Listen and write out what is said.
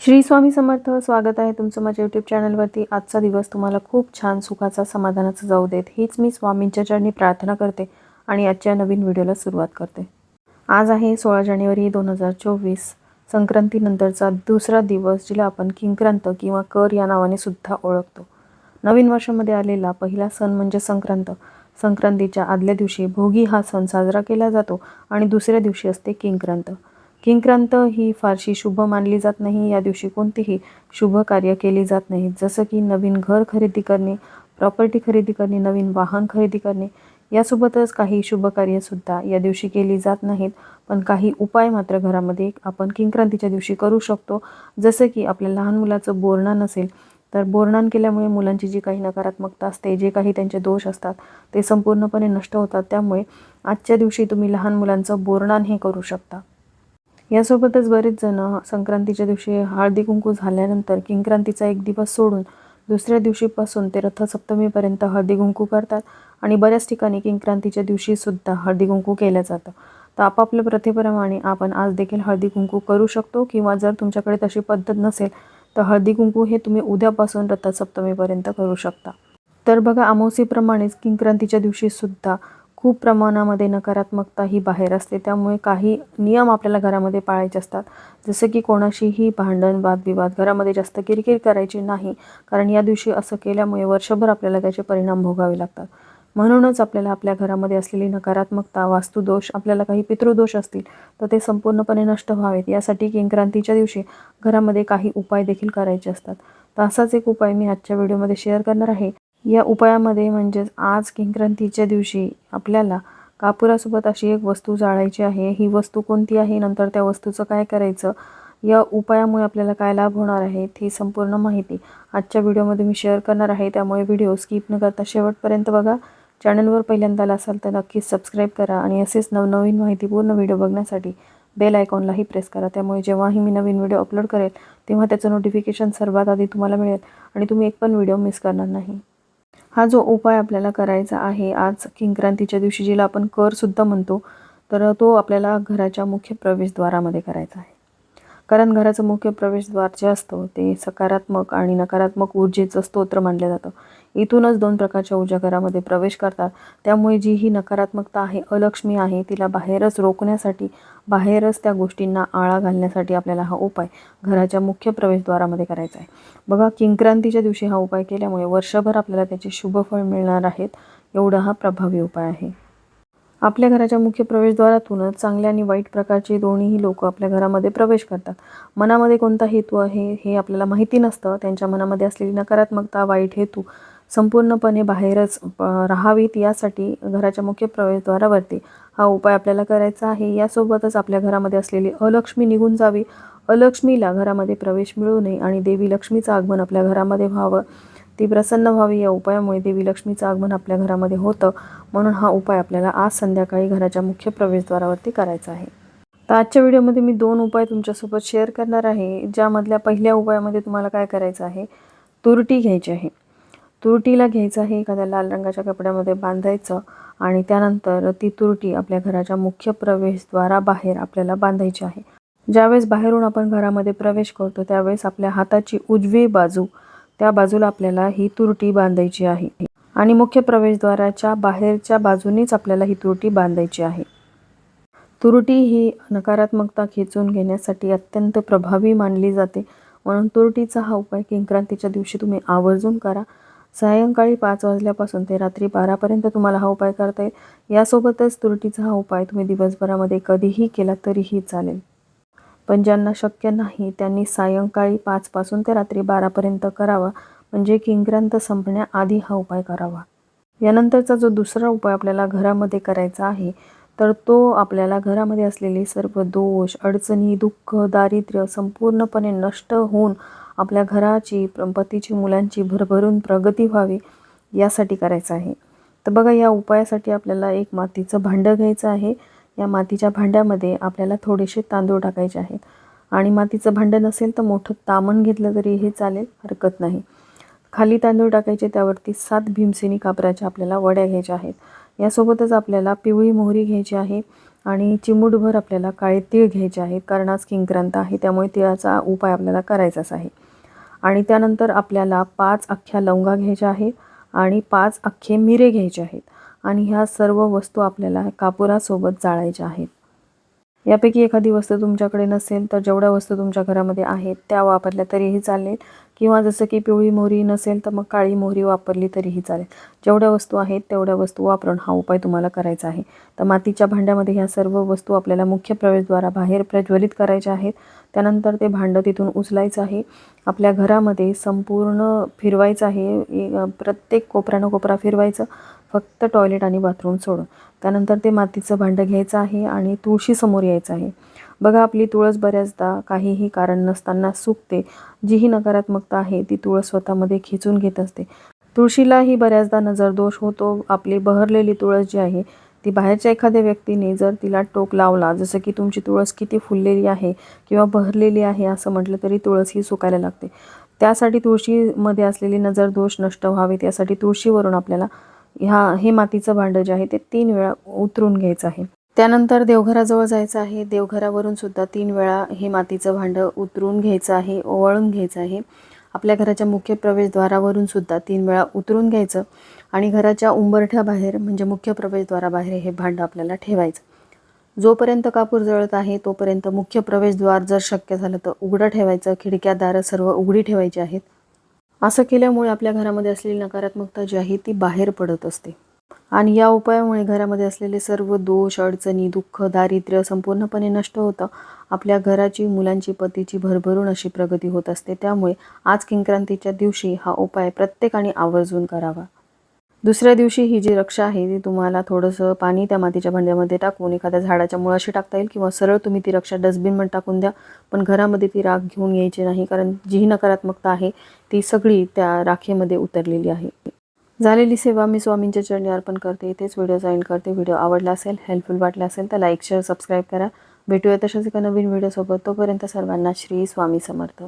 श्री स्वामी समर्थ स्वागत आहे तुमचं माझ्या यूट्यूब चॅनलवरती आजचा दिवस तुम्हाला खूप छान सुखाचा समाधानाचा जाऊ देत. हीच मी स्वामींच्या चरणी प्रार्थना करते आणि आजच्या नवीन व्हिडिओला सुरुवात करते. आज आहे सोळा जानेवारी दोन हजार चोवीस. संक्रांतीनंतरचा दुसरा दिवस जिला आपण किंक्रांत किंवा कर या नावाने सुद्धा ओळखतो. नवीन वर्षामध्ये आलेला पहिला सण म्हणजे संक्रांत. संक्रांतीच्या आदल्या दिवशी भोगी हा सण साजरा केला जातो आणि दुसऱ्या दिवशी असते किंक्रांत. किंक्रांत ही फारशी शुभ मानली जात नाही. या दिवशी कोणतीही शुभ कार्य केली जात नाही. जसं की नवीन घर खरेदी करणे प्रॉपर्टी खरेदी करणे नवीन वाहन खरेदी करणे यासोबतच काही शुभ कार्यसुद्धा या दिवशी केली जात नाहीत. पण काही उपाय मात्र घरामध्ये आपण किंक्रांतीच्या दिवशी करू शकतो. जसं की आपल्या लहान मुलाचं बोरणान असेल तर बोरणान केल्यामुळे मुलांची जी काही नकारात्मकता असते जे काही त्यांचे दोष असतात ते संपूर्णपणे नष्ट होतात. त्यामुळे आजच्या दिवशी तुम्ही लहान मुलांचं बोरणान हे करू शकता. यासोबतच बरेच जण संक्रांतीच्या दिवशी हळदी कुंकू झाल्यानंतर किंक्रांतीचा एक दिवस सोडून दुसऱ्या दिवशीपासून ते रथसप्तमीपर्यंत हळदी कुंकू करतात आणि बऱ्याच ठिकाणी किंक्रांतीच्या दिवशीसुद्धा हळदी कुंकू केलं जातं. तर आपापल्या प्रथेप्रमाणे आपण आज देखील हळदी कुंकू करू शकतो किंवा जर तुमच्याकडे तशी पद्धत नसेल तर हळदी कुंकू हे तुम्ही उद्यापासून रथसप्तमीपर्यंत करू शकता. तर बघा अमावस्येप्रमाणेच किंक्रांतीच्या दिवशीसुद्धा खूप प्रमाणामध्ये नकारात्मकता ही बाहेर असते. त्यामुळे काही नियम आपल्याला घरामध्ये पाळायचे असतात. जसं की कोणाशीही भांडण वादविवाद घरामध्ये जास्त किरकिर करायची नाही. कारण या दिवशी असं केल्यामुळे वर्षभर आपल्याला त्याचे परिणाम भोगावे लागतात. म्हणूनच आपल्याला आपल्या घरामध्ये असलेली नकारात्मकता वास्तुदोष आपल्याला काही पितृदोष असतील तर ते संपूर्णपणे नष्ट व्हावेत. यासाठी किंक्रांतीच्या दिवशी घरामध्ये काही उपाय देखील करायचे असतात. तर असाच एक उपाय मी आजच्या व्हिडिओमध्ये शेअर करणार आहे. या उपायामध्ये म्हणजेच आज किंक्रांतीच्या दिवशी आपल्याला कापुरासोबत अशी एक वस्तू जाळायची आहे. ही वस्तू कोणती आहे? नंतर त्या वस्तूचं काय करायचं? या उपायामुळे आपल्याला काय लाभ होणार आहेत ही संपूर्ण माहिती आजच्या व्हिडिओमध्ये मी शेअर करणार आहे. त्यामुळे व्हिडिओ स्किप न करता शेवटपर्यंत बघा. चॅनलवर पहिल्यांदा आला असाल तर नक्कीच सबस्क्राईब करा आणि असेच नवनवीन माहितीपूर्ण व्हिडिओ बघण्यासाठी बेल आयकॉनलाही प्रेस करा. त्यामुळे जेव्हाही मी नवीन व्हिडिओ अपलोड करेल तेव्हा त्याचं नोटिफिकेशन सर्वात आधी तुम्हाला मिळेल आणि तुम्ही एक पण व्हिडिओ मिस करणार नाही. हा जो उपाय आपल्याला करायचा आहे आज किंक्रांतीच्या दिवशी जिला आपण करसुद्धा म्हणतो तर तो आपल्याला घराच्या मुख्य प्रवेशद्वारामध्ये करायचा आहे. कारण घराचं मुख्य प्रवेशद्वार जे असतं ते सकारात्मक आणि नकारात्मक ऊर्जेचं स्तोत्र मानलं जातं. इथूनच दोन प्रकारच्या ऊर्जा घरामध्ये प्रवेश करतात. त्यामुळे जी ही नकारात्मकता आहे अलक्ष्मी आहे तिला बाहेरच रोखण्यासाठी बाहेरच त्या गोष्टींना आळा घालण्यासाठी आपल्याला हा उपाय घराच्या मुख्य प्रवेशद्वारामध्ये करायचा आहे. बघा किंक्रांतीच्या दिवशी हा उपाय केल्यामुळे वर्षभर आपल्याला त्याचे शुभफळ मिळणार आहेत एवढा हा प्रभावी उपाय आहे. आपल्या घराच्या मुख्य प्रवेशद्वारातूनच चांगल्या आणि वाईट प्रकारचे दोन्हीही लोक आपल्या घरामध्ये प्रवेश करतात. मनामध्ये कोणता हेतू आहे हे आपल्याला माहिती नसतं. त्यांच्या मनामध्ये असलेली नकारात्मकता वाईट हेतू संपूर्णपणे बाहेरच राहावीत. यासाठी घराच्या मुख्य प्रवेशद्वारावरती हा उपाय आपल्याला करायचा आहे. यासोबतच आपल्या घरामध्ये असलेली अलक्ष्मी निघून जावी. अलक्ष्मीला घरामध्ये प्रवेश मिळू नये आणि देवी लक्ष्मीचं आगमन आपल्या घरामध्ये व्हावं. ती प्रसन्न व्हावी या उपायामुळे देवी लक्ष्मीचं आगमन आपल्या घरामध्ये होतं. म्हणून हा उपाय आपल्याला आज संध्याकाळी घराच्या मुख्य प्रवेशद्वारावरती करायचा आहे. तर आजच्या व्हिडिओमध्ये मी दोन उपाय तुमच्यासोबत शेअर करणार आहे ज्यामधल्या पहिल्या उपायामध्ये तुम्हाला काय करायचं आहे? तुरटी घ्यायची आहे. तुरटीला घ्यायचं आहे एखाद्या लाल रंगाच्या कपड्यामध्ये बांधायचं आणि त्यानंतर ती तुरटी आपल्या घराच्या मुख्य प्रवेशद्वाराबाहेर आपल्याला बांधायची आहे. ज्यावेळेस बाहेरून आपण घरामध्ये प्रवेश करतो त्यावेळेस आपल्या हाताची उजवी बाजू त्या बाजूला आपल्याला ही तुरटी बांधायची आहे. आणि मुख्य प्रवेशद्वाराच्या बाहेरच्या बाजूनेच आपल्याला ही तुरटी बांधायची आहे. तुरटी ही नकारात्मकता खेचून घेण्यासाठी अत्यंत प्रभावी मानली जाते. म्हणून तुरटीचा हा उपाय किंक्रांतीच्या दिवशी तुम्ही आवर्जून करा. सायंकाळी पाच वाजल्यापासून ते रात्री बारापर्यंत तुम्हाला हा उपाय करता येईल. यासोबतच तुरटीचा हा उपाय तुम्ही दिवसभरामध्ये कधीही केला तरीही चालेल. पण ज्यांना शक्य नाही त्यांनी सायंकाळी पाचपासून ते रात्री बारापर्यंत करावा. म्हणजे किंक्रांत संपण्याआधी हा उपाय करावा. यानंतरचा जो दुसरा उपाय आपल्याला घरामध्ये करायचा आहे तर तो आपल्याला घरामध्ये असलेले सर्व दोष अडचणी दुःख दारिद्र्य संपूर्णपणे नष्ट होऊन आपल्या घराची पतीची मुलांची भरभरून प्रगती व्हावी यासाठी करायचं आहे. तर बघा या उपायासाठी आपल्याला एक मातीचं भांडं घ्यायचं आहे. या मातीच्या भांड्यामध्ये आपल्याला थोडेसे तांदूळ टाकायचे आहेत. आणि मातीचं भांडं नसेल तर मोठं तामण घेतलं तरी हे चालेल हरकत नाही. खाली तांदूळ टाकायचे त्यावरती सात भीमसेनी कापराच्या आपल्याला वड्या घ्यायच्या आहेत. यासोबतच आपल्याला पिवळी मोहरी घ्यायची आहे आणि चिमूटभर आपल्याला काळे तीळ घ्यायचे आहेत. कारण आज किंक्रांत आहे त्यामुळे तिळाचा उपाय आपल्याला करायचाच आहे. आणि त्यानंतर आपल्याला पाच अख्ख्या लवंगा घ्यायच्या आहेत आणि पाच अख्खे मिरे घ्यायचे आहेत. आणि ह्या सर्व वस्तू आपल्याला कापुरासोबत जाळायच्या आहेत. यापैकी एखादी वस्तू तुमच्याकडे नसेल तर जेवढ्या वस्तू तुमच्या घरामध्ये आहेत त्या वापरल्या तरीही चालेल. किंवा जसं की पिवळी मोहरी नसेल तर मग काळी मोहरी वापरली तरीही चालेल. जेवढ्या वस्तू आहेत तेवढ्या वस्तू वापरून हा उपाय तुम्हाला करायचा आहे. तर मातीच्या भांड्यामध्ये ह्या सर्व वस्तू आपल्याला मुख्य प्रवेशद्वारा बाहेर प्रज्वलित करायच्या आहेत. त्यानंतर ते भांडं तिथून उचलायचं आहे. आपल्या घरामध्ये संपूर्ण फिरवायचं आहे. प्रत्येक कोपऱ्यानं कोपरा फिरवायचं. फक्त टॉयलेट आणि बाथरूम सोडून. त्यानंतर ते मातीचं भांडं घ्यायचं आहे आणि तुळशीसमोर यायचं आहे. बघा आपली तुळस बऱ्याचदा काहीही कारण नसताना सुकते. जी ही नकारात्मकता आहे ती तुळस स्वतःमध्ये खेचून घेत असते. तुळशीलाही बऱ्याचदा नजरदोष होतो. आपली बहरलेली तुळस जी आहे ती बाहेरच्या एखाद्या व्यक्तीने जर तिला टोक लावला जसं की तुमची तुळस किती फुललेली आहे किंवा बहरलेली आहे असं म्हटलं तरी तुळस ही सुकायला लागते. त्यासाठी तुळशीमध्ये असलेली नजरदोष नष्ट व्हावेत यासाठी तुळशीवरून आपल्याला ह्या हे मातीचं भांडं जे आहे ते तीन वेळा उतरून घ्यायचं आहे. त्यानंतर देवघराजवळ जायचं आहे. देवघरावरून सुद्धा तीन वेळा हे मातीचं भांडं उतरून घ्यायचं आहे ओवाळून घ्यायचं आहे. आपल्या घराच्या मुख्य प्रवेशद्वारावरून सुद्धा तीन वेळा उतरून घ्यायचं आणि घराच्या उंबरठ्याबाहेर म्हणजे मुख्य प्रवेशद्वाराबाहेर हे भांडं आपल्याला ठेवायचं. जोपर्यंत कापूर जळत आहे तोपर्यंत मुख्य प्रवेशद्वार जर शक्य झालं तर उघडं ठेवायचं खिडक्या दारं सर्व उघडी ठेवायची आहेत. असं केल्यामुळे आपल्या घरामध्ये असलेली नकारात्मकता जी आहे ती बाहेर पडत असते. आणि या उपायामुळे घरामध्ये असलेले सर्व दोष अडचणी दुःख दारिद्र्य संपूर्णपणे नष्ट होतं. आपल्या घराची मुलांची पतीची भरभरून अशी प्रगती होत असते. त्यामुळे आज किंक्रांतीच्या दिवशी हा उपाय प्रत्येकाने आवर्जून करावा. दुसऱ्या दिवशी ही जी रक्षा आहे ती तुम्हाला थोडंसं पाणी त्या मातीच्या भांड्यामध्ये टाकून एखाद्या झाडाच्या मुळाशी टाकता येईल किंवा सरळ तुम्ही ती रक्षा डस्टबिनमध्ये टाकून द्या. पण घरामध्ये ती राख घेऊन यायची नाही कारण जी नकारात्मकता आहे ती सगळी त्या राखेमध्ये उतरलेली आहे. झालेली सेवा मी स्वामींच्या चरणी अर्पण करते. इथेच व्हिडिओ जॉईन करते. व्हिडिओ आवडला असेल हेल्पफुल वाटला असेल तर लाईक शेअर सबस्क्राईब करा. भेटूया तशाच एका नवीन व्हिडिओसोबत. तोपर्यंत सर्वांना श्री स्वामी समर्थ.